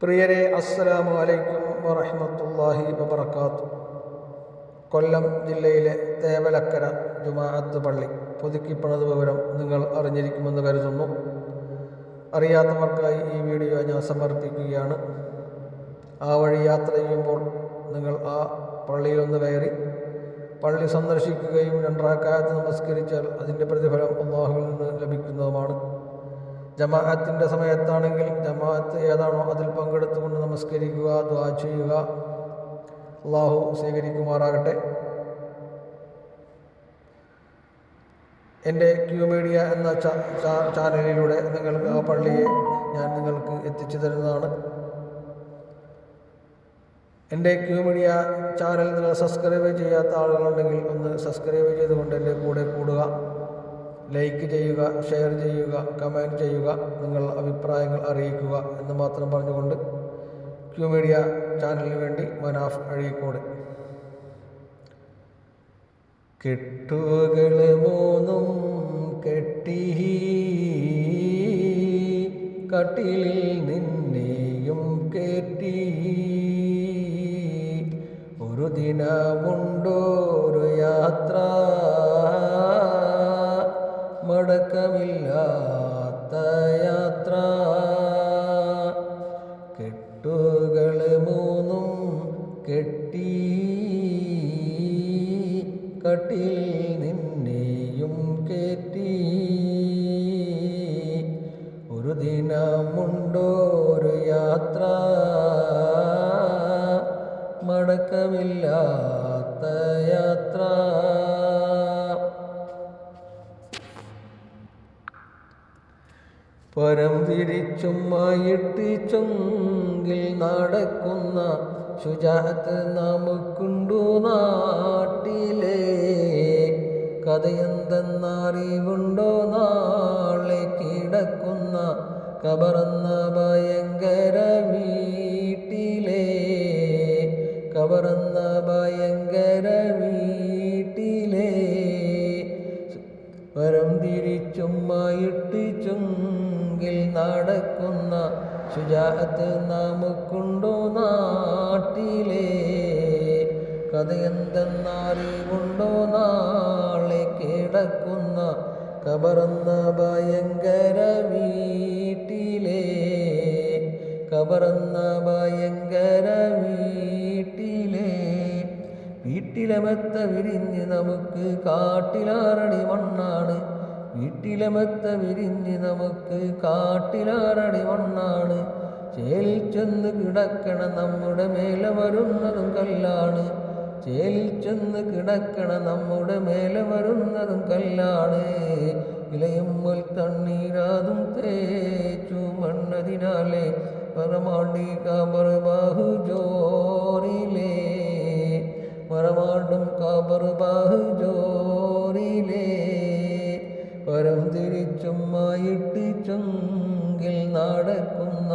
പ്രിയരെ അസ്സലാമു അലൈക്കും വറഹമത്തല്ലാഹി വബർക്കാത്തു കൊല്ലം ജില്ലയിലെ തേവലക്കര ജുമാഅത്ത് പള്ളി പുതുക്കിപ്പണത് വിവരം നിങ്ങൾ അറിഞ്ഞിരിക്കുമെന്ന് കരുതുന്നു. അറിയാത്തവർക്കായി ഈ വീഡിയോ ഞാൻ സമർപ്പിക്കുകയാണ്. ആ വഴി യാത്ര ചെയ്യുമ്പോൾ നിങ്ങൾ ആ പള്ളിയിൽ ഒന്ന് കയറി പള്ളി സന്ദർശിക്കുകയും രണ്ടറാക്കായത്ത് നമസ്കരിച്ചാൽ അതിന്റെ പ്രതിഫലം അള്ളാഹുവിൽ നിന്ന് ലഭിക്കുന്നതുമാണ്. ജമാഅത്തിന്റെ സമയത്താണെങ്കിൽ ജമാഅത്ത് ഏതാണോ അതിൽ പങ്കെടുത്തുകൊണ്ട് നമസ്കരിക്കുക ദ്വാ ചെയ്യുക. അള്ളാഹു സ്വീകരിക്കുമാറാകട്ടെ. എന്റെ ക്യൂ മീഡിയ എന്ന ചാനലിലൂടെ നിങ്ങൾക്ക് ആ പള്ളിയെ ഞാൻ നിങ്ങൾക്ക് എത്തിച്ചു തരുന്നതാണ്. എന്റെ ക്യൂ മീഡിയ ചാനൽ നിങ്ങൾ സബ്സ്ക്രൈബ് ചെയ്യാത്ത ആളുകളുണ്ടെങ്കിൽ ഒന്ന് സബ്സ്ക്രൈബ് ചെയ്തുകൊണ്ട് എന്റെ കൂടെ കൂടുക. ലൈക്ക് ചെയ്യുക ഷെയർ ചെയ്യുക കമന്റ് ചെയ്യുക നിങ്ങളുടെ അഭിപ്രായങ്ങൾ അറിയിക്കുക എന്ന് മാത്രം പറഞ്ഞുകൊണ്ട് ക്യൂ മീഡിയ ചാനലിന് വേണ്ടി മനാഫ് അഴീക്കോട്. കെട്ടുകൾ മൂന്നും കെട്ടി കട്ടിലിൽ നിന്നെയും കെട്ടി. ഒരു ദിനമുണ്ടോരു യാത്ര? മടക്കമില്ലാത്ത യാത്ര കെട്ടുകൾ മൂന്നും കെട്ടി. കട്ടിൽ നിന്നെയും കേറ്റി. ഒരു ദിനമുണ്ടോരു യാത്ര. മടക്കമില്ലാത്ത യാത്ര പരം തിരിച്ചുമായിട്ട് ചൊങ്കിൽ നടക്കുന്ന ശുചാത്ത് നമുക്കുണ്ടു നാട്ടിലെ. കഥയെന്തെന്നറിവുണ്ടോ നാളെ കിടക്കുന്ന കബറന്ന ഭയങ്കര വീട്ടിലെ. കബറന്ന വരം തിരിച്ചുമ്മായിട്ട് ചുങ്കിൽ നടക്കുന്ന ശുചാത്ത് നമുക്കുണ്ടോ നാട്ടിലെ? കഥയെന്തെന്നറിവുണ്ടോ നാളെ കിടക്കുന്ന കബറന്ന ഭയങ്കര വീട്ടിലെ? കബറന്ന ഭയങ്കര വീട്ടിലെ മെത്ത വിരിഞ്ഞ് നമുക്ക് കാട്ടിലാറടി മണ്ണാണ്. വീട്ടിലെ മെത്ത വിരിഞ്ഞ് നമുക്ക് കാട്ടിലാറടി മണ്ണാണ്. ചേലിൽ ചെന്ന് കിടക്കണ നമ്മുടെ മേലെ വരുന്നതും കല്ലാണ്. ചേലിൽ ചെന്ന് കിടക്കണ നമ്മുടെ മേലെ വരുന്നതും കല്ലാണ്. ഇലയുമ്മൽ തണ്ണീരാതും തേച്ചു മണ്ണതിനാലേ പരമാണ്ടി കബർ ബാഹു ജോറിലേ. മറമാടും കബർ ബാഹു ജോറിലേ പരം തിരിച്ചുമായിട്ട് ചുങ്കിൽ നടക്കുന്ന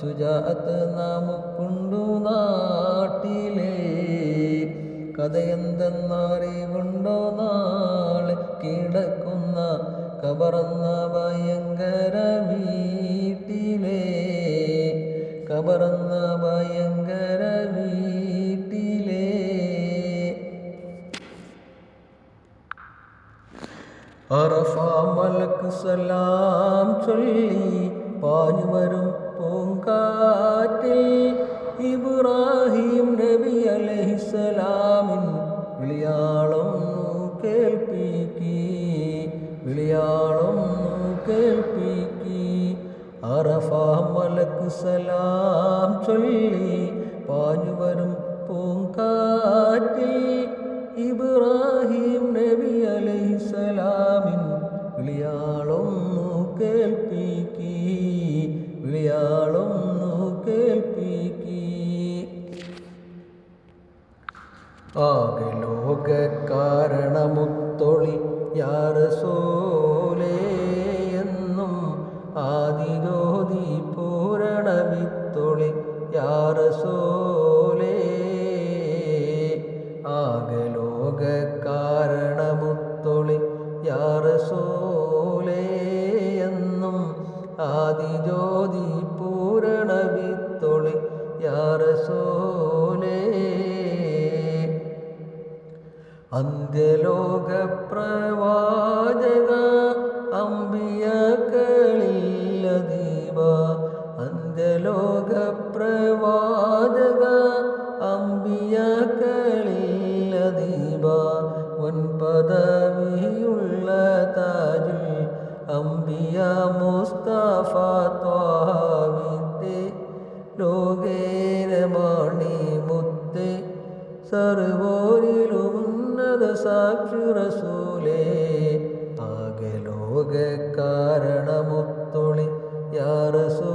ശുജാത്ത് നാമുക്കുണ്ടു നാട്ടിലെ. കഥയെന്തെന്നറിവുണ്ടോ നാളെ? കിടക്കുന്ന കബറന്ന ഭയങ്കര വീട്ടിലെ. കബറന്ന ഭയങ്കര അറഫ മലക്ക് സലാം ചൊല്ലി പാഞ്ഞു വരും പൂങ്കാറ്റിൽ. ഇബ്രാഹിം നബി അലഹിസലാമിൻ വിളിയാളം കേൾപ്പിക്കി വിളിയാളം കേൾപ്പിക്കി. അറഫ മലക്ക് സലാം ചൊല്ലി പാഞ്ഞു വരും പൂങ്കാറ്റിൽ. ഇബ്രാഹിം നബി വിളിയാളൊന്നു കേൾപ്പിക്കി വിളിയാളൊന്നു കേൾപ്പിക്കി. ആകെ ലോക കാരണമുത്തൊളി യാറസോലേ എന്നും ആദിരോധി പൂരണവിത്തൊളി യാറസോലേ അന്ത്യലോകപ്രവാചക അമ്പിയക്കളില്ലദീപ അന്ത്യലോകപ്രവാചക അമ്പിയക്കളില്ലദീപ ഒൻപദവിയുള്ള താജുൽ അമ്പിയ മുസ്തഫ ത്വാവിത്തെ ലോകേരമാണി മുത്തേ സർവോരിലുന്നത സാക്ഷി റസൂലേ ആകെ ലോക കാരണമുത്തുളി യാ റസൂ